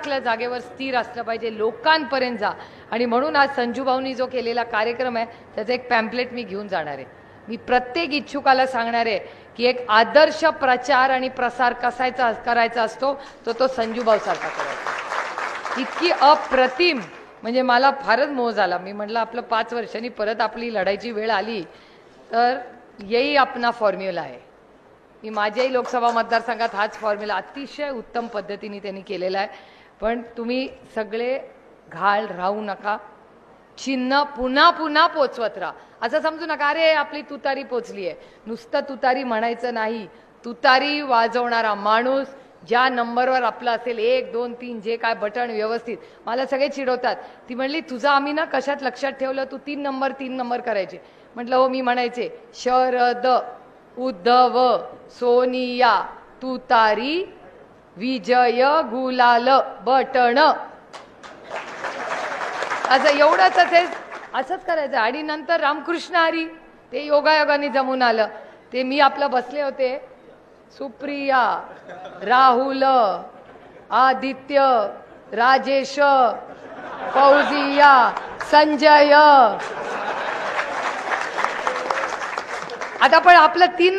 आपल्या जागेवर स्थिर असलं पाहिजे लोकांपर्यंत जा. आणि म्हणून आज संजूभाऊनी जो केलेला कार्यक्रम आहे त्याचं एक पॅम्पलेट मी घेऊन जाणार आहे. मी प्रत्येक इच्छुकाला सांगणार आहे की एक आदर्श प्रचार आणि प्रसार कसायचा करायचा असतो तो तो संजूभाऊ सारखा करायचा. इतकी अप्रतिम म्हणजे मला फारच मोह झाला. मी म्हटलं आपलं पाच वर्षांनी परत आपली लढायची वेळ आली तर येई आपला फॉर्म्युला आहे. मी माझ्याही लोकसभा मतदारसंघात हाच फॉर्म्युला अतिशय उत्तम पद्धतीने त्यांनी केलेला आहे. पण तुम्ही सगळे घाल राहू नका. चिन्ह पुन्हा पुन्हा पोचवत राहा. असं समजू नका अरे आपली तुतारी पोचली आहे नुसतं तुतारी म्हणायचं नाही. तुतारी वाजवणारा माणूस ज्या नंबरवर आपलं असेल एक दोन तीन जे काय बटन व्यवस्थित मला सगळे चिडवतात. ती म्हणली तुझं आम्ही ना कशात लक्षात ठेवलं? तू तीन नंबर तीन नंबर करायचे. म्हटलं हो मी म्हणायचे शरद उद्धव सोनिया तुतारी विजय गुलाल बटण. असं एवढंच असेल असंच करायचं. आणि नंतर रामकृष्ण हरी ते योगायोगाने जमून आलं. ते मी आपलं बसले होते. सुप्रिया राहुल आदित्य राजेश फौजिया संजय. आता पण आपलं तीन